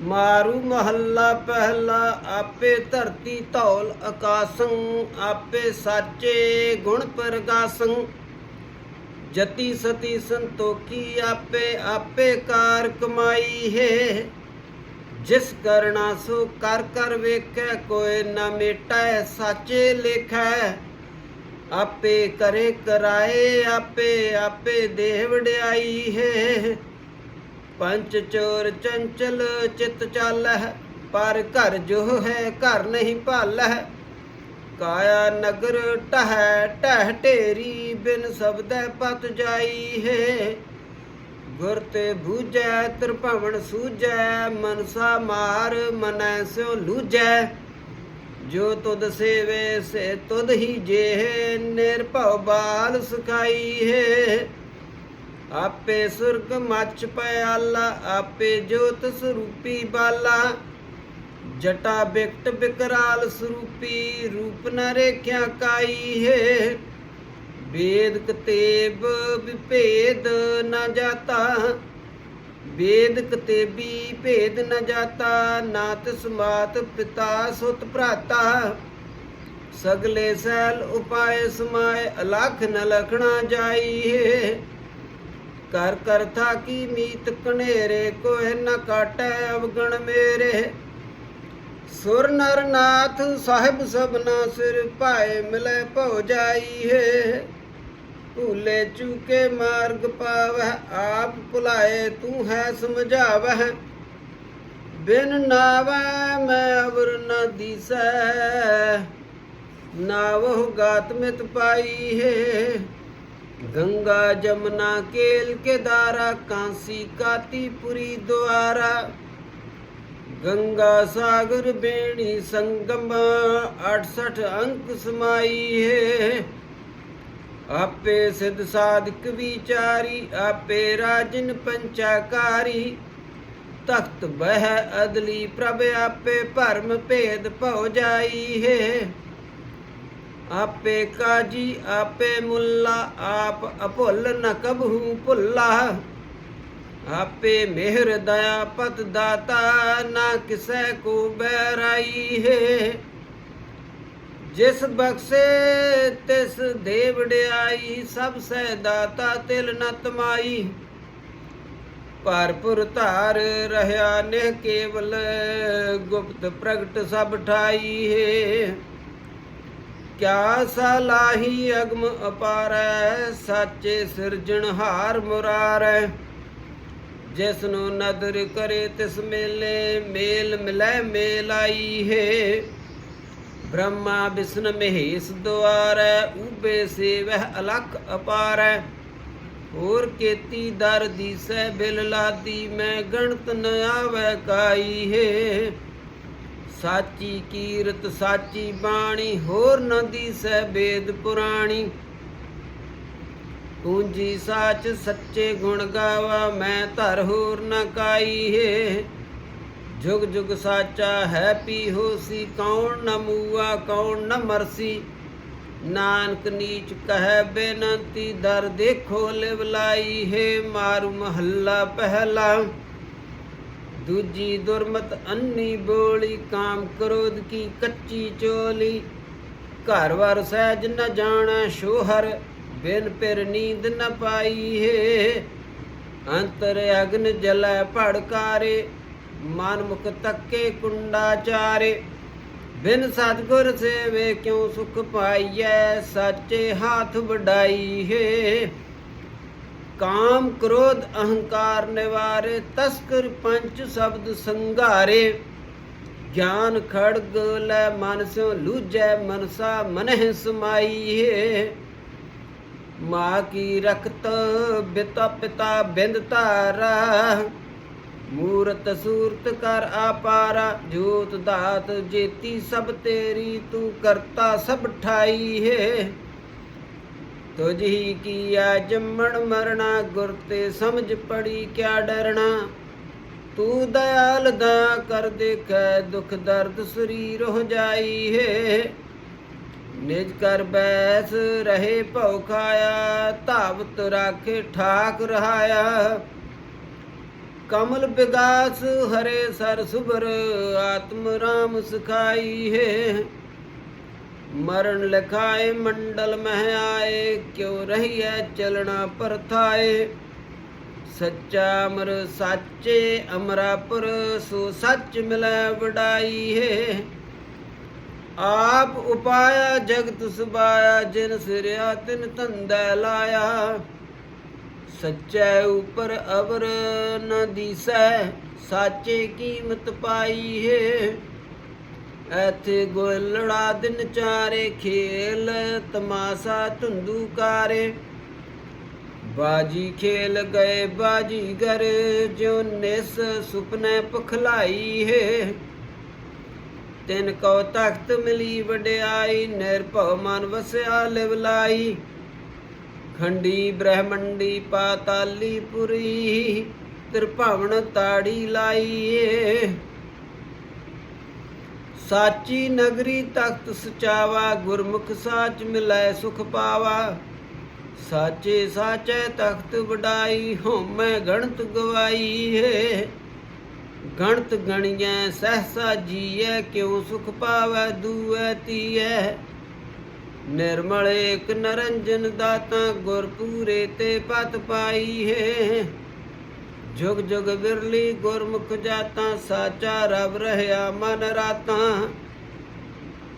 ਮਾਰੂ ਮਹੱਲਾ ਪਹਿਲਾ, ਆਪੇ ਧਰਤੀ ਧੌਲ ਆਕਾਸੰ, ਆਪੇ ਸਾਚੇ ਗੁਣ ਪ੍ਰਗਾਸੰ। ਜਤੀ ਸਤੀ ਸੰਤੋਖੀ, ਆਪੇ ਆਪੇ ਕਾਰ ਕਮਾਈ ਹੈ। ਜਿਸ ਕਰਣਾ ਸੋ ਕਰ ਕਰ ਵੇਖੈ, ਕੋਈ ਨਾ ਮੇਟੈ, ਸਾਚੇ ਲੇਖੈ। ਆਪੇ ਕਰੇ ਕਰਾਏ, ਆਪੇ ਆਪੇ ਦੇਹ ਵਡਿਆਈ ਹੈ। ਪੰਚ ਚੋਰ ਚੰਚਲ ਚਿਤ ਚਾਲਹਿ, ਪਰ ਘਰ ਜੋ ਹੈ, ਘਰ ਨਹੀਂ ਭਾਲਹਿ। ਕਾਇਆ ਨਗਰ ਟਹਿ ਟਹਿ ਢੇਰੀ, ਬਿਨ ਸਬਦੈ ਪਤ ਜਾਈ ਹੈ। ਗੁਰ ਤੇ ਬੂਝੈ, ਤ੍ਰਿਭਵਨ ਸੂਝੈ, ਮਨਸਾ ਮਾਰ, ਮਨੈ ਸਿਉ ਲੂਝੈ। ਜੋ ਤੁਧ ਸੇਵੇ, ਸੇ ਤੁਧ ਹੀ ਜੇ ਨਿਰਭਉ ਬਾਲ ਸੁਖਾਈ ਹੈ। ਆਪੇ ਸੁਰਗ ਮੱਚ ਪਿਆਲਾ ਆਪੇ ਜੋਤ ਸਰੂਪੀ ਬਾਲਾ। ਜਟਾ ਬਿਕਟ ਬਿਕਰਾਲ ਸਰੂਪੀ, ਰੂਪ ਨ ਰੇਖਿਆ ਕਾਈ ਹੈ। ਵੇਦ ਕਤੇਬ ਵਿਭੇਦ ਨ ਜਾਤਾ। ਵੇਦ ਕਤੇਬੀ ਭੇਦ ਨ ਜਾਤਾ ਨਾਤ ਸਮਾਤ ਪਿਤਾ ਸੁਤ ਭਰਾਤਾ। ਸਗਲੇ ਸੈਲ ਉਪਾਏ ਸਮਾਏ, ਅਲਖ ਨ ਲਖਣਾ ਜਾਈ ਕਰ ਕਰ ਥਾਕੀ, ਮੀਤ ਕਨੇਰੇ ਕੋਇ ਨ ਕਾਟੈ ਅਵਗਣ ਮੇਰੇ। ਸੁਰ ਨਰ ਨਾਥ ਸਾਹਿਬ ਸਭਨਾ ਸਿਰ ਭਾਏ ਮਿਲੇ ਭਉ ਜਾਈ ਹੈ ਭੂਲੇ ਚੂਕੇ ਮਾਰਗ ਪਾਵਹਿ, ਆਪ ਭੁਲਾਏ ਤੂੰ ਹੈ ਸਮਝਾਵਹਿ। ਬਿਨ ਨਾਵੈ ਮੈਂ ਅਵਰ ਨ ਦੀਸੈ। ਨਾਵਹੁ ਗਾਤ ਪਾਈ ਹੈ ਗੰਗਾ ਜਮਨਾ ਕੇਲ ਕੇ ਦਾਰਾ ਕਾਂਸੀ ਕਾਤੀਪੁਰੀ ਦੁਆਰਾ ਗੰਗਾ ਸਾਗਰ ਬੇਣੀ ਸੰਗਮ 68 ਅੰਕ ਸਮਾਈ ਹੈ ਆਪੇ ਸਿਧ ਸਾਧਕ ਵਿਚਾਰੀ ਆਪੇ ਰਾਜਨ ਪੰਚਾਕਾਰੀ ਤਖਤ ਬਹਿ ਅਦਲੀ ਪ੍ਰਭ ਆਪੇ ਭਰਮ ਭੇਦ ਭਉ ਜਾਈ ਹੈ ਆਪੇ ਕਾਜੀ ਆਪੇ ਮੁੱਲਾ ਆਪ ਅਭੁੱਲ ਨ ਕਬਹੂ ਭੁੱਲਾ ਆਪੇ ਮਿਹਰ ਦਇਆ ਪਤ ਦਾਤਾ ਨਾ ਕਿਸੈ ਕੋ ਬੈਰਾਈ ਹੈ ਜਿਸ ਬਖਸ਼ੇ ਤਿਸ ਦੇ ਵਡਿਆਈ ਸਭ ਸਹਿ ਦਾਤਾ ਤਿਲ ਨ ਤਮਾਈ ਭਰਪੁਰ ਧਾਰ ਰਹਾ ਨੇ ਕੇਵਲ ਗੁਪਤ ਪ੍ਰਗਟ ਸਭ ਠਾਈ ਹੈ ਕਿਆ ਸਲਾਹੀ ਅਗਮ ਅਪਾਰੈ, ਸਾਚੇ ਸਿਰਜਣਹਾਰ ਮੁਰਾਰੈ। ਜਿਸ ਨੂੰ ਨਦਰ ਕਰੇ ਤਿਸ ਮੇਲੇ, ਮੇਲ ਮਿਲੈ ਮੇਲ ਆਈ ਹੈ। ਬ੍ਰਹਮਾ ਵਿਸ਼ਨ ਮਹੇਸ਼ ਦੁਆਰੈ, ਊਬੇ ਸੇਵਹਿ ਅਲਖ ਅਪਾਰੈ। ਹੋਰ ਕੇਤੀ ਦਰ ਦੀਸੈ ਬਿਲ ਲਾਦੀ, ਮੈਂ ਗਣਤ ਨ ਆਵੈ ਕਾਈ ਹੈ। ਸਾਚੀ ਕੀਰਤ, ਸਾਚੀ ਬਾਣੀ, ਹੋਰ ਨ ਦੀਸੈ ਬੇਦ ਪੁਰਾਣੀ। ਪੂੰਜੀ ਸਾਚ ਸੱਚੇ ਗੁਣ ਗਾਵਾ, ਮੈਂ ਧਰ ਹੋਰ ਨ ਕਾਈ ਹੈ ਜੁਗ ਜੁਗ ਸਾਚਾ ਹੈ ਪੀ ਹੋਸੀ ਕੌਣ ਨ ਮੂਆ, ਕੌਣ ਨ ਮਰਸੀ। ਨਾਨਕ ਨੀਚ ਕਹੈ ਬੇਨਤੀ, ਦਰ ਦੇਖੋ ਲਿਵ ਲਾਈ ਹੈ, ਮਾਰੂ ਮਹੱਲਾ ਪਹਿਲਾ। ਦੂਜੀ ਦੁਰਮਤ ਅੰਨੀ ਬੋਲੀ, ਕਾਮ ਕ੍ਰੋਧ ਕੀ ਕੱਚੀ ਚੋਲੀ। ਘਰ ਵਰ ਸਹਿਜ ਨ ਜਾਣਾ ਸ਼ੋਹਰ, ਬਿਨ ਪਿਰ ਨੀਂਦ ਨ ਪਾਈ ਹੈ। ਅੰਤਰ ਅਗਨ ਜਲੈ ਭੜਕਾਰੇ, ਮਨ ਮੁਖ ਤੱਕੇ ਕੁੰਡਾ ਚਾਰੇ। ਬਿਨ ਸਤਗੁਰ ਸੇਵੇ ਕਿਉ ਸੁਖ ਪਾਈਐ, ਸਾਚੇ ਹਾਥ ਵਡਾਈ ਹੈ। ਕਾਮ ਕ੍ਰੋਧ ਅਹੰਕਾਰ ਨਿਵਾਰੇ, ਤਸਕਰ ਪੰਚ ਸ਼ਬਦ ਸੰਘਾਰੇ। ਗਿਆਨ ਖੜਗ ਲੈ ਮਨ ਸਿਉ ਲੂਜੈ ਮਨਸਾ, ਮਨਹਿ ਸਮਾਈ ਹੈ ਮਾਂ ਕੀ ਰਖਤ ਬਿਤਾ ਪਿਤਾ ਬਿੰਦ ਧਾਰਾ। ਮੂਰਤ ਸੂਰਤ ਕਰ ਆਪਾਰਾ, ਜੋਤ ਦਾਤ ਜੇਤੀ ਸਭ ਤੇਰੀ ਤੂੰ ਕਰਤਾ ਸਭ ਠਾਈ ਹੈ ਤੁਝ ਹੀ ਕੀਆ ਜੰਮਣ ਮਰਣਾ ਗੁਰ ਤੇ ਸਮਝ ਪੜੀ ਕਿਆ ਡਰਣਾ ਤੂੰ ਦਇਆਲ ਦਾ ਕਰ ਦੇਖੈ, ਦੁਖ ਦਰਦ ਸਰੀਰ ਹੋ ਜਾਈ ਹੈ। ਨਿਜ ਕਰ ਬੈਸ ਰਹੇ ਭਉ ਖਾਇਆ, ਧਾਵਤ ਰਾਖੇ ਠਾਕ ਰਹਾਇਆ। ਕਮਲ ਵਿਗਾਸ ਹਰੇ ਸਰ ਸੁਭਰ, ਆਤਮ ਰਾਮ ਸਿਖਾਈ ਹੈ। ਮਰਨ ਲਖਾਏ ਮੰਡਲ ਮਹਿ ਆਏ ਕਿਉ ਰਹੀਐ ਚਲਣਾ ਪਰਥਾਏ ਸੱਚਾ ਅਮਰ ਸਾਚੇ ਅਮਰਾਪੁਰ ਸੋ ਸੱਚ ਮਿਲੈ ਵਡਾਈ ਹੈ ਆਪ ਉਪਾਇਆ ਜਗਤ ਸੁਭਾਇਆ ਜਿਨ ਸਿਰਿਆ ਤਿਨ ਧੰਦਾ ਲਾਇਆ ਸੱਚੈ ਉਪਰ ਅਵਰ ਨ ਦੀਸੈ ਸਾਚੇ ਕੀਮਤ ਪਾਈ ਹੈ ਐਥੇ ਗੋਲੜਾ ਦਿਨ ਚਾਰੇ ਖੇਲ, ਤਮਾਸਾ ਧੁੰਦੂ ਬਾਜੀ ਖੇਲ ਗਏ ਬਾਜੀ ਜੋ ਨਿਸ ਸੁਪਨੇ ਪਖਲਾਈ ਹੈ। ਤਿਨ ਕੋ ਤਖਤ ਮਿਲੀ ਵਡਿਆਈ, ਨਿਰਭਉ ਮਨ ਵਸਿਆ ਲਿਵ ਲਾਈ। ਖੰਡੀ ਬ੍ਰਹਮੰਡੀ ਪਾਤਾਲੀ ਪੁਰੀ, ਤ੍ਰਿਭਵਨ ਤਾੜੀ ਲਾਈ ਸਾਚੀ ਨਗਰੀ ਤਖਤ ਸਚਾਵਾ, ਗੁਰਮੁਖ ਸਾਚ ਮਿਲੈ ਸੁਖ ਪਾਵਾ। ਸਾਚੇ ਸਾਚੈ ਤਖਤ ਵਡਾਈ ਹੋਮੈ ਗਣਤ ਗਵਾਈ ਹੈ ਗਣਤ ਗਣੀਐ, ਸਹਸਾ ਜੀਐ, ਕਿਉ ਸੁਖ ਪਾਵੈ, ਦੂਐ, ਤੀਐ। ਨਿਰਮਲ ਏਕ ਨਰੰਜਨ ਦਾਤਾ, ਗੁਰਪੂਰੇ ਤੇ ਪਤ ਪਾਈ ਹੈ ਜੁਗ ਜੁਗ ਵਿਰਲੀ ਗੁਰਮੁਖ ਜਾਤਾਂ, ਸਾਚਾ ਰਬ ਰਹਿਆ ਮਨ ਰਾਤਾਂ।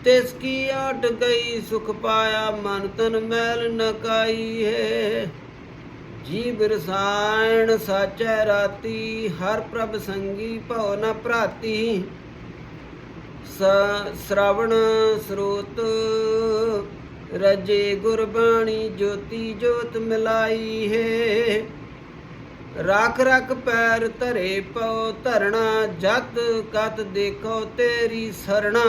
ਤਿਸ ਕੀ ਆਟ ਗਈ, ਸੁਖ ਪਾਇਆ ਮਨ ਤਨ ਮੈਲ ਨ ਹੈ। ਜੀ ਬਿਰਸਾਇਣ ਸਾਚੈ ਰਾਤੀ, ਹਰ ਪ੍ਰਭ ਸੰਗੀ ਭਉ ਨ ਭਰਾਤੀ। ਸ ਸ਼ਰਵਣ ਸਰੋਤ ਰਜੇ ਗੁਰਬਾਣੀ ਜੋਤੀ ਜੋਤ ਮਿਲਾਈ ਹੈ। ਰੱਖ ਰੱਖ ਪੈਰ ਧਰੇ ਪਉ ਧਰਣਾ, ਜਤ ਕਤ ਦੇਖੋ ਤੇਰੀ ਸਰਣਾ।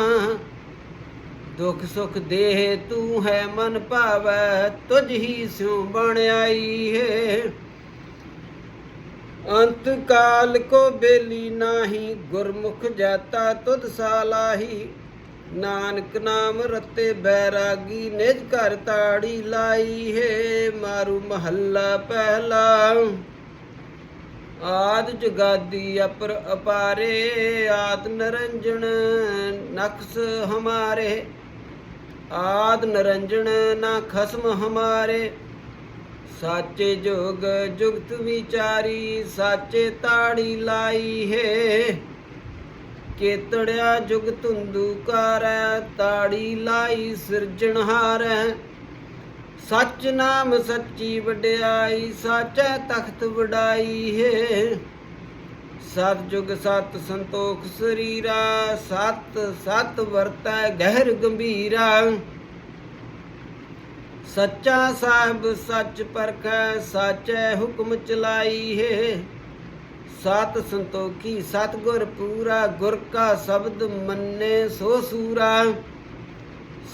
ਦੁਖ ਸੁਖ ਦੇਹ ਤੂੰ ਹੈ ਮਨ ਭਾਵੈ, ਤੁਝ ਹੀ ਸਿਉ ਬਣ ਆਈ ਹੈ ਅੰਤ ਕਾਲ ਕੋ ਬੇਲੀ ਨਾਹੀ, ਗੁਰਮੁਖ ਜਾਤਾ ਤੁਧ ਸਾਲਾਹੀ। ਨਾਨਕ ਨਾਮ ਰਤੇ ਬੈਰਾਗੀ, ਨਿਜ ਘਰ ਤਾੜੀ ਲਾਈ ਹੈ। ਮਾਰੂ ਮਹੱਲਾ ਪਹਿਲਾ। ਆਦ ਜਗਾਦੀ ਅਪਰ ਅਪਾਰੇ, ਆਦ ਨਰੰਜਣ ਨਕਸ ਹਮਾਰੇ। ਆਦ ਨਰੰਜਣ ਨਾ ਖਸਮ ਹਮਾਰੇ। ਸਾਚੇ ਜੋਗ ਜੁਗਤ ਵਿਚਾਰੀ, ਸਾਚੇ ਤਾੜੀ ਲਾਈ ਹੈ। ਕੇਤੜਿਆ ਜੁਗ ਧੁੰਦੂ ਕਰੈ, ਤਾੜੀ ਲਾਈ ਸਿਰਜਣਹਾਰੈ। ਸੱਚ ਨਾਮ ਸੱਚੀ ਵਡਿਆਈ, ਸਾਚੈ ਤਖਤ ਵਡਾਈ ਹੈ। ਸਤ ਜੁਗ ਸਤ ਸੰਤੋਖ ਸਰੀਰਾ, ਸਤ ਸਤ ਵਰਤੈ ਗਹਿਰ ਗੰਭੀਰਾ। ਸੱਚਾ ਸਾਹਿਬ ਸੱਚ ਪਰਖੈ, ਸਾਚੈ ਹੁਕਮ ਚਲਾਈ ਹੈ। ਸਤ ਸੰਤੋਖੀ ਸਤ ਗੁਰ ਪੂਰਾ, ਗੁਰ ਕਾ ਸ਼ਬਦ ਮੰਨੇ ਸੋ ਸੂਰਾ।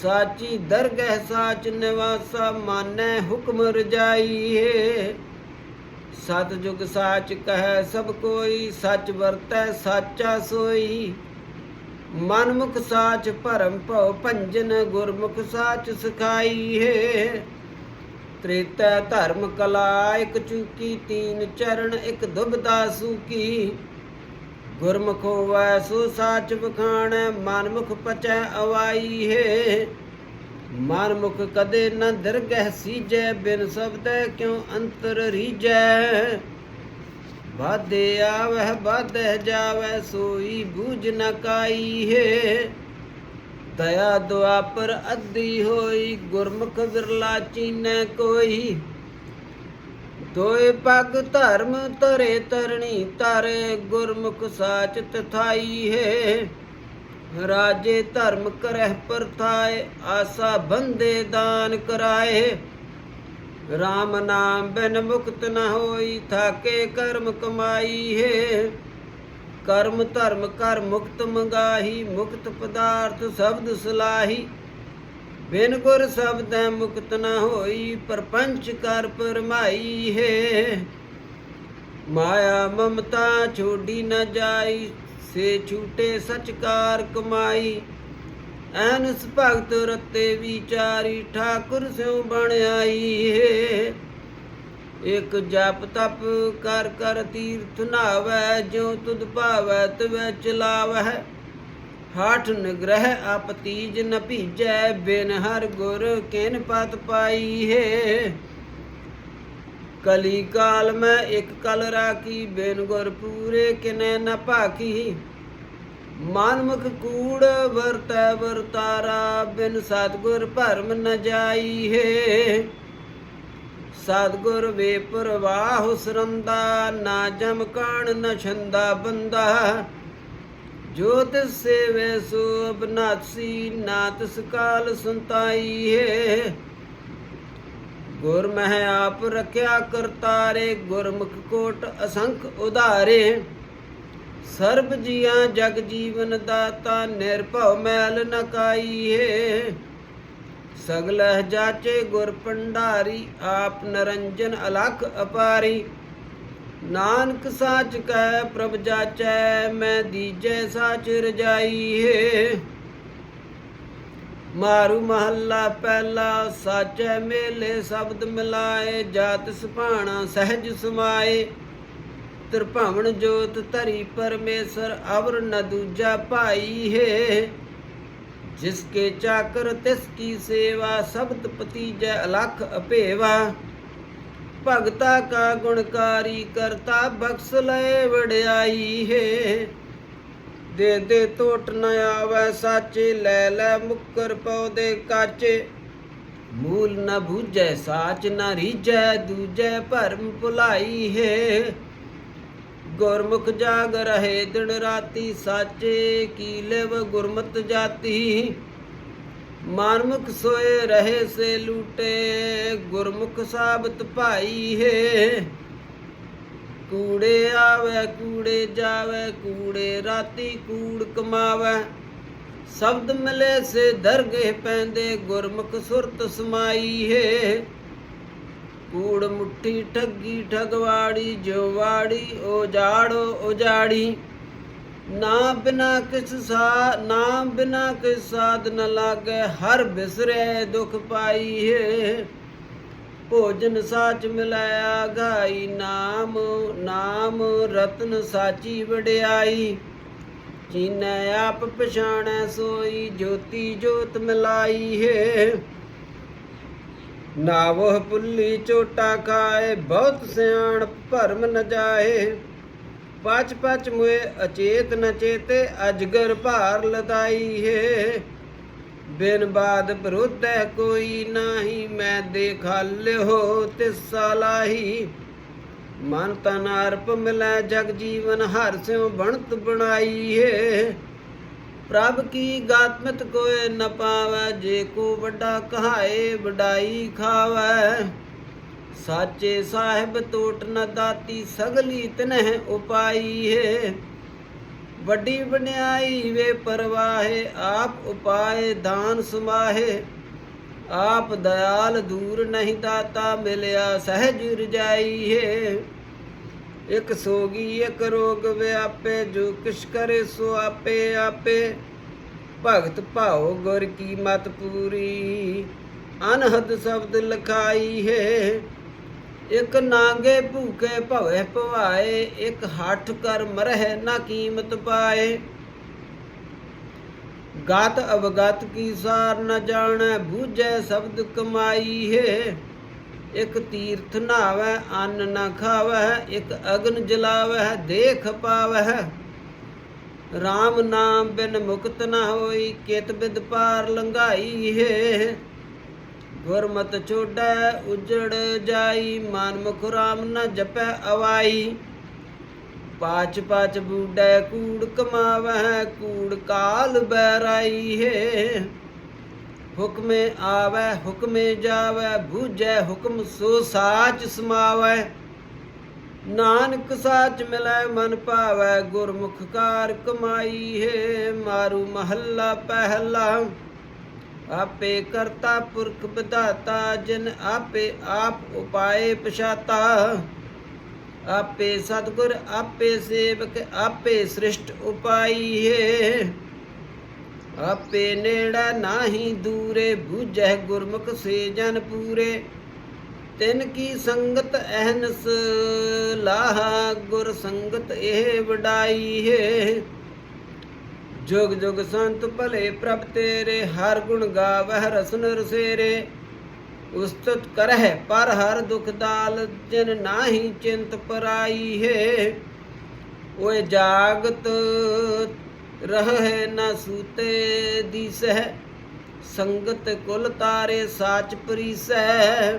ਸਾਚੀ ਦਰਗਹਿ ਸਾਚ ਨਿਵਾਸਾ ਮਾਨੈ ਹੁਕਮ ਰਜਾਈ ਹੈ ਸਤ ਜੁਗ ਸਾਚ ਕਹੈ ਸਭ ਕੋਈ, ਸੱਚ ਵਰਤੈ ਸਾਚਾ ਸੋਈ। ਮਨ ਮੁਖ ਸਾਚ ਭਰਮ ਭਉ ਭੰਜਨ, ਗੁਰਮੁਖ ਸਾਚ ਸਿਖਾਈ ਹੈ ਤ੍ਰੇਤੈ ਧਰਮ ਕਲਾ, ਇਕ ਚੂਕੀ, ਤੀਨ ਚਰਨ, ਇਕ ਦੁਬਦਾ ਸੂਕੀ। ਗੁਰਮੁਖ ਹੋਵੈ ਸੋ ਸਾਚ ਬਖਾਣੈ ਮਨਮੁਖ ਪਚੈ ਅਵਾਈ ਹੈ। ਮਨ ਮੁਖ ਕਦੇ ਨ ਦਰਗਹਿ ਸੀਜੈ, ਬਿਨ ਸਬਦੈ ਕਿਉ ਅੰਤਰ ਰੀਜੈ। ਬਾਧੇ ਆਵਹਿ ਬਾਧੇ ਜਾਵੈ ਸੋਈ ਬੂਝ ਨ ਕਾਈ ਹੈ। ਦਇਆ ਦੁਆਪਰ ਅੱਧੀ ਹੋਈ, ਗੁਰਮੁਖ ਵਿਰਲਾ ਚੀਨੈ ਕੋਈ। ਦੋਏ ਪਗ ਧਰਮ ਧਰੇ ਤਰਣੀ, ਧਰੇ ਗੁਰਮੁਖ ਸਾਚ ਤਥਾਈ ਹੈ। ਰਾਜੇ ਧਰਮ ਕਰਹਿ ਪਰਥਾਏ, ਆਸਾ ਬੰਦੇ ਦਾਨ ਕਰਾਏ। RAM ਨਾਮ ਬਿਨ ਮੁਕਤ ਨ ਹੋਈ, ਥਾਕੇ ਕਰਮ ਕਮਾਈ ਹੈ। ਕਰਮ ਧਰਮ ਕਰ ਮੁਕਤ ਮੰਗਾਹੀ, ਮੁਕਤ ਪਦਾਰਥ ਸ਼ਬਦ ਸਲਾਹੀ। ਬਿਨ ਗੁਰ ਸ਼ਬਦੈ ਮੁਕਤ ਨਾ ਹੋਈ, ਪਰਪੰਚ ਕਰ ਪਰਮਾਈ ਹੈ। ਮਾਇਆ ਮਮਤਾ ਛੋਡੀ ਨਾ ਜਾਈ, ਸੇ ਛੂਟੇ ਸਚਕਾਰ ਕਮਾਈ। ਐਨਸ ਭਗਤ ਰਤੇ ਵਿਚਾਰੀ, ਠਾਕੁਰ ਸਿਉ ਬਣ ਆਈ ਹੈ। ਇਕ ਜਪ ਤਪ ਕਰ ਕਰ ਤੀਰਥ ਨਾਵੈ, ਜਿਉ ਤੁਧ ਭਾਵੈ, ਤਵੈ ਚਲਾਵੈ ਹਾਠ ਨਿਗ੍ਰਹਿ ਆਪ ਤੀਜ ਨ ਭੀਜੈ, ਬਿਨ ਹਰ ਗੁਰ ਕਿਨ ਪਤ ਪਾਈ ਹੈ ਕਲੀ ਕਾਲ ਮੈਂ ਇੱਕ ਕਲ ਰਾਖੀ, ਬਿਨ ਗੁਰ ਪੂਰੇ ਕਿਨੈ ਨ ਭਾਕੀ ਮਾਨਮੁਖ ਕੂੜ ਵਰਤੈ ਵਰਤਾਰਾ, ਬਿਨ ਸਤਗੁਰ ਭਰਮ ਨ ਜਾਈ ਹੈ ਸਤਗੁਰ ਵੇ ਪ੍ਰਵਾਹ ਸਰੰਦਾ, ਨਾ ਜਮ ਕਾਣ ਨ ਛੰਦਾ ਬੰਦਾ। ਜੋ ਤਿਸ ਸੇਵੇ ਸੋ ਅਬਨਾਸੀ ਨਾ ਤਿਸ ਕਾਲ ਸੰਤਾਈ ਹੈ ਗੁਰ ਮਹਿ ਆਪ ਰਖਿਆ ਕਰਤਾਰੇ, ਗੁਰਮੁਖ ਕੋਟ ਅਸੰਖ ਉਧਾਰੇ। ਸਰਬ ਜੀਆਂ ਜਗ ਜੀਵਨ ਦਾਤਾ, ਨਿਰਭਉ ਮੈਲ ਨ ਕਾਈਏ ਸਗਲਹ ਜਾਚੇ ਗੁਰ ਪੰਡਾਰੀ ਆਪ ਨਰੰਜਨ ਅਲਖ ਅਪਾਰੀ। ਨਾਨਕ ਸਾਚ ਕੈ ਪ੍ਰਭ ਜਾਚੈ, ਮੈਂ ਦੀਜੈ ਸਾਚ ਰਜਾਈਏ। ਮਾਰੂ ਮਹੱਲਾ ਪਹਿਲਾ, ਸਾਚੈ ਮੇਲੇ ਸ਼ਬਦ ਮਿਲਾਏ, ਜਾਤ ਸੁਭਾਣਾ ਸਹਿਜ ਸਮਾਏ। ਤ੍ਰਿਭਵਨ ਜੋਤ ਧਰੀ ਪਰਮੇਸ਼ਰ, ਅਵਰ ਨ ਦੂਜਾ ਭਾਈ ਹੈ ਜਿਸ ਕੇ ਚਾਕਰ ਤਿਸ ਕੀ ਸੇਵਾ, ਸ਼ਬਦ ਪਤੀਜੈ ਅਲਖ ਅਭੇਵਾ। ਭਗਤਾ ਕਾ ਗੁਣਕਾਰੀ ਕਰਤਾ, ਬਖਸ਼ ਲੈ ਵਡਿਆਈ ਹੈ। ਦੇ ਦੇ ਟੋਟ ਨ ਆਵੈ ਸਾਚੇ, ਲੈ ਲੈ ਮੁਕਰ ਪੌਦੇ ਕਾਚੇ। ਮੂਲ ਨ ਬੂਝੈ, ਸਾਚ ਨ ਰੀਝੈ, ਦੂਜੈ ਭਰਮ ਭੁਲਾਈ ਹੈ। ਗੁਰਮੁਖ ਜਾਗ ਰਹੇ ਦਿਨ ਰਾਤੀ, ਸਾਚੇ ਕੀ ਲਿਵ ਗੁਰਮਤ ਜਾਤੀ। ਮਾਨਮੁਖ ਸੋਏ ਰਹੇ ਸੇ ਲੂਟੇ, ਗੁਰਮੁਖ ਸਾਬਤ ਭਾਈ ਹੈ। ਕੂੜੇ ਆਵੇ, ਕੂੜੇ ਜਾਵੇ, ਕੂੜੇ ਰਾਤੀ ਕੂੜ ਕਮਾਵੇ। ਸ਼ਬਦ ਮਿਲੇ ਸੇ ਦਰਗੇ ਪੈਂਦੇ, ਗੁਰਮੁਖ ਸੁਰਤ ਸਮਾਈ ਹੈ। ਕੂੜ ਮੁੱਠੀ ਠੱਗੀ, ਠਗਵਾੜੀ ਜੋ ਵਾੜੀ, ਉਜਾੜੋ ਉਜਾੜੀ। ਨਾ ਬਿਨਾ ਕਿਸ ਸਾ ਨਾ ਬਿਨਾ ਕਿਸ ਸਾਧ ਨ ਲਾਗੇ, ਹਰ ਬਿਸਰੇ ਦੁਖ ਪਾਈ ਹੈ ਭੋਜਨ ਸਾਚ ਮਿਲਾਇਆ ਗਾਈ ਨਾਮ ਨਾਮ ਰਤਨ ਸਾਚੀ ਵਡਿਆਈ। ਚੀਨੈ ਆਪ ਪਛਾਣੈ ਸੋਈ, ਜੋਤੀ ਜੋਤ ਮਿਲਾਈ ਹੈ ਨਾਵਹ ਪੁੱਲੀ ਚੋਟਾ ਖਾਏ, ਬਹੁਤ ਸਿਆਣ ਭਰਮ ਨ ਜਾਏ। ਪਚ ਪਚ ਮੁਏ ਅਚੇਤ ਨ ਚੇਤੇ ਅਜਗਰ ਭਾਰ ਲਦਾਈ ਹੈ। ਬਿਨ ਬਾਦ ਬਰੁੱਧੈ ਕੋਈ ਨਾਹੀ, ਮੈਂ ਦੇਖਾ ਲਿਓ ਤਿਸ ਸਾਲਾਹੀ। ਮਨ ਤਨ ਅਰਪ ਮਿਲੈ ਜਗ ਜੀਵਨ, ਹਰ ਸਿਉ ਬਣਤ ਬਣਾਈ ਹੈ। ਪ੍ਰਭ ਕੀ ਗਾਤਮਤ ਕੋਏ ਨ ਪਾਵੈ, ਜੇ ਕੋ ਵੱਡਾ ਕਹਾਏ, ਵਡਾਈ ਖਾਵੈ। ਸਾਚੇ ਸਾਹਿਬ ਟੋਟ ਨ ਦਾਤੀ ਸਗਲੀ ਤਨਹਿ ਉਪਾਈ ਹੈ। ਵੱਡੀ ਬਨਿਆਈ ਵੇ ਪਰਵਾਹੇ, ਆਪ ਉਪਾਏ ਦਾਨ ਸਮਾਹੇ। ਆਪ ਦਇਆਲ ਦੂਰ ਨਹੀਂ ਦਾਤਾ ਮਿਲਿਆ, ਸਹਿਜ ਰਜਾਈ ਹੈ। ਇਕ ਸੋਗੀ, ਇਕ ਰੋਗ ਵਿਆਪੇ ਜੋ ਕਿਛ ਕਰੇ ਸੋ ਆਪੇ ਆਪੇ। ਭਗਤ ਭਾਉ ਗੁਰ ਕੀ ਮਤ ਪੂਰੀ। ਅਨਹਦ ਸ਼ਬਦ ਲਖਾਈ ਹੈ। ਇਕ ਨਾਗੇ ਭੂਕੇ ਭਵੇ ਭਵਾਏ, ਇਕ ਹੱਠ ਕਰ ਮਰਹਿ ਨਾ ਕੀਮਤ ਪਾਏ। ਗਾਤ ਅਵਗਤ ਕੀ ਸਾਰ ਨ ਜਾਣੈ, ਬੂਝੈ ਸ਼ਬਦ ਕਮਾਈ ਹੈ ਇਕ ਤੀਰਥ ਨਾਵੈ, ਅੰਨ ਨ ਖਾਵੈ ਇਕ ਅਗਨ ਜਲਾਵੈ ਦੇਖ ਪਾਵੈ RAM ਨਾਮ ਬਿਨ ਮੁਕਤ ਨ ਹੋਈ, ਕਿਤ ਬਿਦ ਪਾਰ ਲੰਘਾਈ ਹੈ ਗੁਰਮਤ ਛੋੜੈ, ਉਜੜ ਜਾਈ, ਮਨ ਮੁਖ ਰਾਮ ਨ ਜਪੈ ਅਵਾਈ। ਪਾਚ ਪਾਚ ਬੂਡੈ, ਕੂੜ ਕਮਾਵੈ ਕੂੜ ਕਾਲ ਬੈਰਾਈ ਹੈ। ਹੁਕਮੇ ਆਵੈ, ਹੁਕਮੇ ਜਾਵੈ, ਬੂਝੈ, ਹੁਕਮ ਸੋ ਸਾਚ ਸਮਾਵੈ। ਨਾਨਕ ਸਾਚ ਮਿਲੈ, ਮਨ ਭਾਵੈ, ਗੁਰਮੁਖ ਕਾਰ ਕਮਾਈ ਹੈ। ਮਾਰੂ ਮਹੱਲਾ ਪਹਿਲਾ ਆਪੇ ਕਰਤਾ ਪੁਰਖ ਵਿਧਾਤਾ, ਜਿਨ ਆਪੇ ਆਪ ਉਪਾਏ ਪਛਾਤਾ। ਆਪੇ ਸਤਗੁਰ, ਆਪੇ ਸੇਵਕ, ਆਪੇ ਸ੍ਰਿਸ਼ਟ ਉਪਾਈ ਹੈ ਆਪੇ ਨੇੜਾ ਨਾਹੀ ਦੂਰੇ ਬੂਝੈ ਗੁਰਮੁਖ ਸੇ ਜਨ ਪੂਰੇ। ਤਿਨ ਕੀ ਸੰਗਤ ਅਹਨਸ, ਲਾਹਾ ਗੁਰ ਸੰਗਤ ਇਹ ਵਡਾਈ ਹੈ ਜੁਗ ਜੁਗ ਸੰਤ ਭਲੇ ਪ੍ਰਭ ਤੇਰੇ, ਹਰ ਗੁਣ ਗਾਵਹਿ ਰਸਨ ਰਸੇਰੇ। ਉਸਤਤ ਕਰਹਿ ਪਰ ਹਰ ਦੁਖ ਦਾਲ, ਜਿਨ ਨਾਹੀ ਚਿੰਤ ਪਰਾਈ ਹੈ ਓਏ ਜਾਗਤ ਰਹੈ ਨਾ ਸੂਤੇ ਦੀਸਹਿ, ਸੰਗਤ ਕੁਲ ਤਾਰੇ ਸਾਚ ਪਰੀਸੈ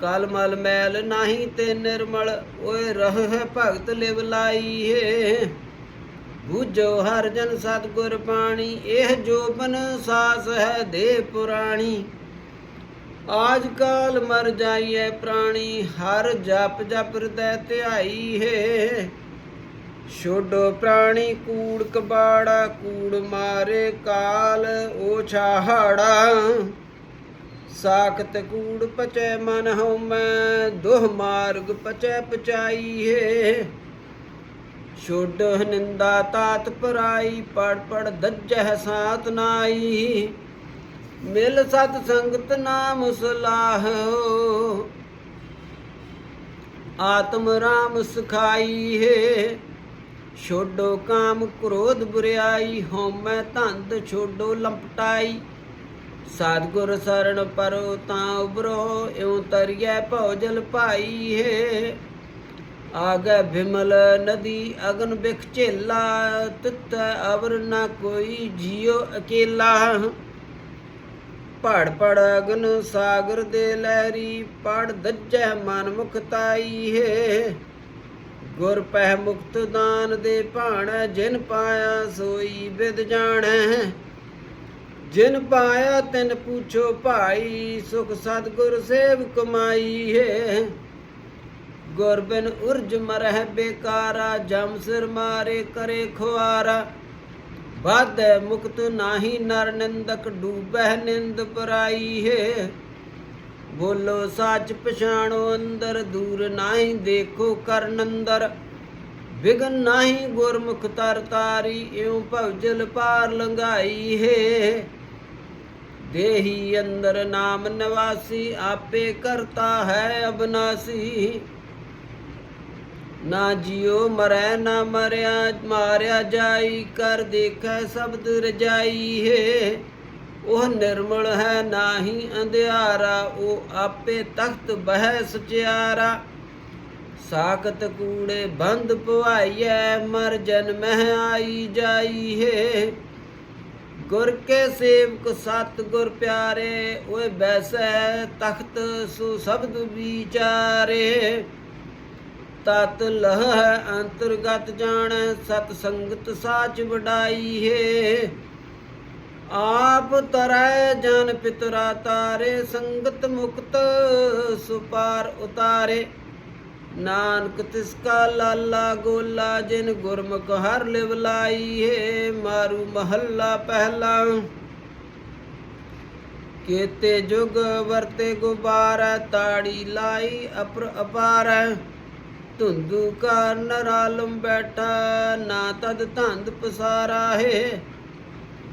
ਕਲ ਮਲ ਮੈਲ ਨਾਹੀ ਤੇ ਨਿਰਮਲ, ਓਏ ਰਹਿ ਭਗਤ ਲਿਵ ਲਾਈ ਹੈ ਬੂਝੋ ਹਰ ਜਨ ਸਤਗੁਰ ਬਾਣੀ ਇਹ ਜੋਬਨ ਸਾਸ ਹੈ ਦੇ ਪੁਰਾਣੀ। ਆਜ ਕਾਲ ਮਰ ਜਾਈਏ ਪ੍ਰਾਣੀ, ਹਰ ਜਪ ਜਪ ਹਿਰਦੈ ਧਿਆਈ ਹੈ। ਛੋਡੋ ਪ੍ਰਾਣੀ, ਕੂੜ ਕਬਾੜਾ, ਕੂੜ ਮਾਰੇ ਕਾਲ ਓਛਾਹਾੜਾ ਸਾਖਤ ਕੂੜ ਪਚੈ ਮਨ ਹਉ ਮੈਂ ਦੁਹ ਮਾਰਗ ਪਚੈ ਪਚਾਈ ਹੈ। ਛੋਡ ਨਿੰਦਾ ਤਾਤ ਪਰਾਈ, ਪੜ ਪੜ ਦੱਜਹਿ ਸਾਤ ਨਾਈ। ਮਿਲ ਸਤ ਸੰਗਤ ਨਾਮ ਸਲਾਹੋ। ਆਤਮ ਰਾਮ ਸਖਾਈ ਹੈ। ਛੋਡੋ ਕਾਮ ਕ੍ਰੋਧ ਬੁਰਿਆਈ, ਹਉਮੈ ਧੰਦ ਛੋਡੋ ਲੰਪਟਾਈ। ਸਤਿਗੁਰ ਸਰਣ ਪਰੋ ਤਾਂ ਉਬਰੋ ਇਉ ਤਰੀਐ ਭੌਜਲ ਭਾਈ ਹੈ। ਆਗੇ ਬਿਮਲ ਨਦੀ ਅਗਨ ਬਿਖ ਝੇਲਾ, ਤਿਤ ਅਵਰ ਨਾ ਕੋਈ ਜੀਉ ਅਕੇਲਾ। ਪੜ ਪੜ ਅਗਨ ਸਾਗਰ ਦੇ ਲਹਿਰੀ ਪੜ ਦੱਜੈ ਮਨ ਮੁਖਤਾਈ ਹੈ। ਗੁਰ ਪਹਿ ਮੁਕਤ ਦਾਨ ਦੇ ਭਾਣੈ, ਜਿਨ ਪਾਇਆ ਸੋਈ ਬਿਦ ਜਾਣੈ। ਜਿਨ ਪਾਇਆ ਤਿਨ ਪੁੱਛੋ ਭਾਈ, ਸੁਖ ਸਤਗੁਰ ਸੇਵ ਕਮਾਈ ਹੈ। ਗੁਰਬਿਨ ਉਰਜ ਮਰਹਿ ਬੇਕਾਰਾ, ਜਮ ਸਿਰ ਮਾਰੇ ਕਰੇ ਖੁਆਰਾ। ਬਾਧੈ ਮੁਕਤ ਨਾਹੀ ਨਰ ਨਿੰਦਕ, ਡੂਬਹਿ ਨਿੰਦ ਪਰਾਈ ਹੈ। ਬੋਲੋ ਸੱਚ ਪਛਾਣੋ ਅੰਦਰ, ਦੂਰ ਨਾਹੀ ਦੇਖੋ ਕਰਨ ਅੰਦਰ ਵਿਗਨ ਨਾਹੀ ਗੁਰਮੁਖ ਤਰ ਤਾਰੀ, ਇਉ ਭਵਜਲ ਪਾਰ ਲੰਘਾਈ ਹੈ। ਦੇਹੀ ਅੰਦਰ ਨਾਮ ਨਿਵਾਸੀ, ਆਪੇ ਕਰਤਾ ਹੈ ਅਬਨਾਸੀ। ਨਾ ਜਿਉ ਮਰੈ, ਨਾ ਮਰਿਆ, ਮਾਰਿਆ ਜਾਈ, ਕਰ ਦੇਖੈ ਸ਼ਬਦ ਰਜਾਈ ਹੈ। ਉਹ ਨਿਰਮਲ ਹੈ, ਨਾਹੀ ਅੰਧਿਆਰਾ, ਉਹ ਆਪੇ ਤਖਤ ਬਹਿ ਸਚਿਆਰਾ ਸਾਖਤ ਕੂੜੇ ਬੰਦ ਪਵਾਈਐ, ਮਰ ਜਨਮਹਿ ਆਈ ਜਾਈ ਹੈ। ਗੁਰ ਕੇ ਸੇਵਕ ਸਤ ਗੁਰ ਪਿਆਰੇ, ਓਏ ਬੈਸੈ ਤਖਤ ਸੁ ਸ਼ਬਦ ਵਿਚਾਰੇ। ਤਤ ਲਹ ਅੰਤਰਗਤ ਜਾਣੈ, ਸਤ ਸੰਗਤ ਸਾਚ ਵਡਾਈ ਹੈ। ਆਪ ਤਰੈ ਜਨ ਪਿਤਰਾ ਤਾਰੇ, ਸੰਗਤ ਮੁਕਤ ਸੁਪਾਰ ਉਤਾਰੇ। ਨਾਨਕ ਤਿਸ ਕਾ ਲਾਲਾ ਗੋਲਾ, ਜਿਨ ਗੁਰਮੁਖ ਹਰ ਲਿਵ ਲਾਈ ਹੈ। ਮਾਰੂ ਮਹੱਲਾ ਪਹਿਲਾ। ਕੇਤੇ ਜੁਗ ਵਰਤੇ ਗੁਬਾਰ, ਤਾੜੀ ਲਾਈ ਅਪਰ ਅਪਾਰ। ਧੁੰਦੂ ਕਾ ਨਰਾਲਮ ਬੈਠਾ, ਨਾ ਤਦ ਧੰਦ ਪਸਾਰਾ ਹੈ।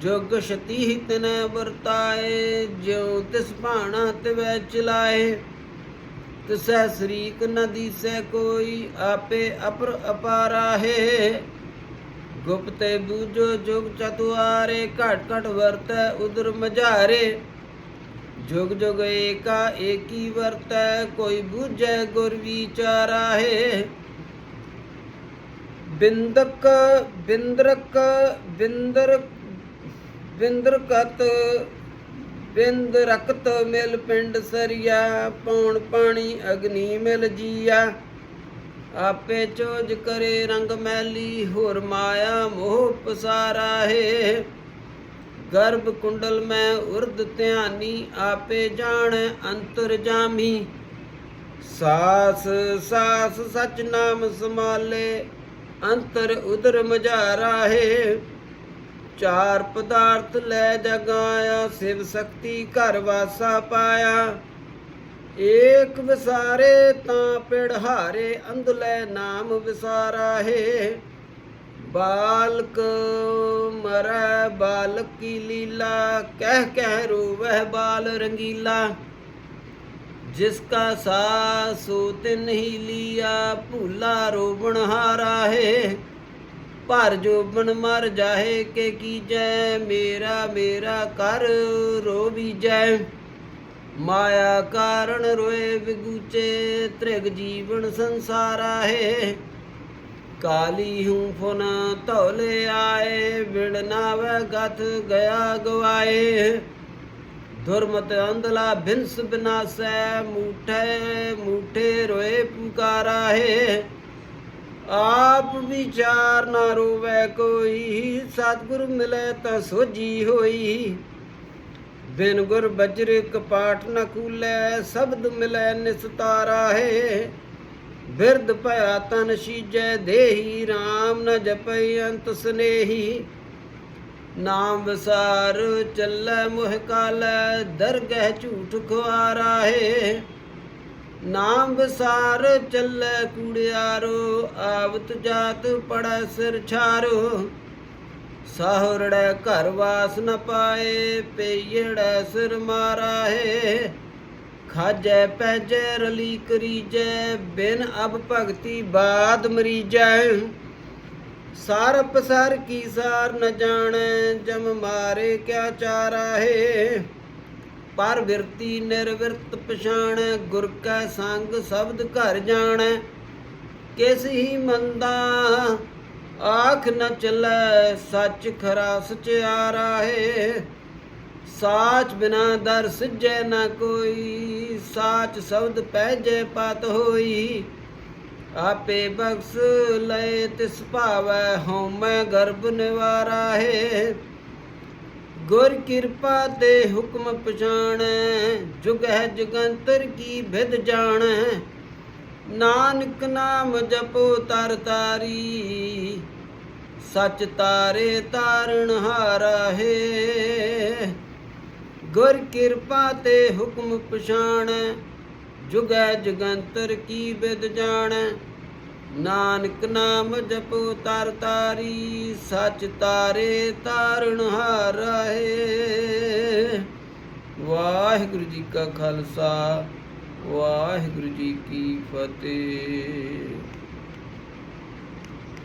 ਜੁਗ ਸ਼ਤੀ ਤਨੈ ਵਰਤਾਏ, ਜਿਉ ਤਿਸ ਭਾਣਾ ਤਵੈ ਚਲਾਏ। ਤਿਸੈ ਸਰੀਕ ਨ ਦੀਸੈ ਕੋਈ, ਆਪੇ ਅਪਰ ਅਪਾਰਾ ਹੈ। ਗੁਪਤੇ ਬੂਝੋ ਜੁਗ ਚਤੁਆਰੇ, ਘਟ ਘਟ ਵਰਤੈ ਉਦਰ ਮਝਾਰੇ। ਜੁਗ ਜੁਗ ਏਕਾ ਏਕੀ ਵਰਤੈ, ਕੋਈ ਬੂਝੈ ਗੁਰ ਵਿਚਾਰਾ ਹੈ ਬਿੰਦਕ, ਬਿੰਦਰਕ, ਬਿੰਦਰ ਬਿੰਦਰ ਕਤ ਬਿੰਦ ਰਕਤ ਮਿਲ ਪਿੰਡ ਸਰੀਆ, ਪੌਣ ਪਾਣੀ ਅਗਨੀ ਮਿਲ ਜੀਆ। ਆਪੇ ਚੋਜ ਕਰੇ ਰੰਗ ਮੈਲੀ, ਹੋਰ ਮਾਇਆ ਮੋਹ ਪਸਾਰਾ ਹੈ ਗਰਭ ਕੁੰਡਲ ਮੈਂ ਉਰਦ ਧਿਆਨੀ, ਆਪੇ ਜਾਣ ਅੰਤਰ ਜਾਮੀ। ਸਾਸ ਸਾਸ ਸਚ ਨਾਮ ਸਮਾਲੇ ਅੰਤਰ ਉਦਰ ਮਝਾਰਾ ਹੈ। ਚਾਰ ਪਦਾਰਥ ਲੈ ਜਗਾਇਆ, ਸਿਵ ਸ਼ਕਤੀ ਘਰ ਵਾਸਾ ਪਾਇਆ। ਏਕ ਵਿਸਾਰੇ ਤਾਂ ਪਿੜਹਾਰੇ ਹਾਰੇ ਅੰਧਲੇ ਨਾਮ ਵਿਸਾਰਾ ਹੈ। ਬਾਲਕ ਮਰੈ ਬਾਲਕ ਕੀ ਲੀਲਾ, ਕਹਿ ਕਹਿ ਰੋਵਹਿ ਬਾਲ ਰੰਗੀਲਾ। ਜਿਸਕਾ ਸਾ ਸੋ ਤਿਨ ਹੀ ਲੀਆ, ਭੂਲਾ ਰੋਵਣ ਹਾਰਾ ਹੈ। ਭਰ ਜੋਬਨ ਮਰ ਜਾਹੇ ਕੇ ਕੀ ਜੈ ਮੇਰਾ ਮੇਰਾ ਕਰ ਰੋ ਵੀ ਜੈ ਮਾਇਆ ਕਾਰਨ ਰੋਏ ਵਿਗੂਚੇ, ਤ੍ਰਿਗ ਜੀਵਨ ਸੰਸਾਰਾ ਹੈ। ਕਾਲੀ ਹੂੰ ਫੁਨ ਧੌਲੇ ਆਏ ਵਿਣ ਨਾਵੇ ਗਥ ਗਿਆ ਗਵਾਏ। ਦੁਰਮਤ ਅੰਧਲਾ ਬਿਨਸ ਬਿਨਾਸੈ, ਮੂਠੇ ਮੂਠੇ ਰੋਏ ਪੁਕਾਰਾ ਹੈ ਆਪ ਵਿਚਾਰ ਨਾ ਰੋਵੈ ਕੋਈ, ਸਤਿਗੁਰ ਮਿਲੈ ਤਾਂ ਸੋਜੀ ਹੋਈ। ਬਿਨ ਗੁਰ ਬਜਰ ਕਪਾਟ ਨਾ ਕੂਲੈ, ਸ਼ਬਦ ਮਿਲੈ ਨਿਸਤਾਰਾ ਹੈ ਬਿਰਧ ਭਇਆ ਤਨ ਸੀਜੈ ਦੇਹੀ RAM ਨ ਜਪੈ ਅੰਤ ਸਨੇਹੀ। ਨਾਮ ਵਿਸਾਰ ਚੱਲੈ ਮੁਹ ਕਾਲੈ, ਦਰਗਹਿ ਝੂਠ ਖੁਆਰਾ ਹੈ। ਨਾਮ ਵਿਸਾਰ ਚੱਲੈ ਕੂੜਿਆਰੋ, ਆਵਤ ਜਾਤ ਪੜੈ ਸਿਰ ਛਾਰੋ। ਸਾਹਰੜੈ ਘਰ ਵਾਸ ਨ ਪਾਏ ਪਈੜੈ ਸਿਰ ਮਾਰਾ ਹੈ। ਖਾਜੈ, ਪੈਜੈ, ਰਲੀ ਕਰੀਜੈ, ਬਿਨ ਅਬ ਭਗਤੀ ਬਾਦ ਮਰੀਜੈ। ਸਾਰ ਪਸਾਰ ਕੀ ਸਾਰ ਨ ਜਾਣੈ, ਜਮ ਮਾਰੇ ਕਿਆ ਚਾਰਾ ਹੈ ਪਰ ਵਿਰਤੀ ਨਿਰਵਿਰਤ ਪਛਾਣ, ਗੁਰ ਕੈ ਸੰਗ ਸ਼ਬਦ ਘਰ ਜਾਣੈ। ਕਿਸ ਹੀ ਮੰਦਾ ਆਖ ਨ ਚੱਲੈ, ਸੱਚ ਖਰਾ ਸਚਿਆਰਾ ਹੈ ਸਾਚ ਬਿਨਾ ਦਰ ਸਿਜੈ ਨਾ ਕੋਈ, ਸਾਚ ਸ਼ਬਦ ਪਹਿਜੈ ਪਤ ਹੋਈ। ਆਪੇ ਬਖਸ ਲਏ ਤਿਸ ਭਾਵੈ ਹਉਮੈ ਗਰਭ ਨਿਵਾਰਾ ਹੈ। ਗੁਰ ਕਿਰਪਾ ਤੇ ਹੁਕਮ ਪਛਾਣੈ, ਜੁਗ ਹੈ ਜੁਗੰਤਰ ਕੀ ਵਿਦ ਜਾਣੈ। ਨਾਨਕ ਨਾਮ ਜਪੋ ਤਰ ਤਾਰੀ, ਸਚ ਤਾਰੇ ਤਾਰਨ ਹਾਰਾ ਹੈ। ਗੁਰ ਕਿਰਪਾ ਤੇ ਹੁਕਮ ਪਛਾਣੈ, ਜੁਗੈ ਜਗੰਤਰ ਕੀ ਵਿਦ ਜਾਣੈ। ਨਾਨਕ ਨਾਮ ਜਪੋ ਤਰ ਤਾਰੀ, ਸਚ ਤਾਰੇ ਤਾਰਨ ਹਾਰਾ ਹੈ ਵਾਹਿਗੁਰੂ ਜੀ ਕਾ ਖਾਲਸਾ, ਵਾਹਿਗੁਰੂ ਜੀ ਕੀ ਫਤਿਹ।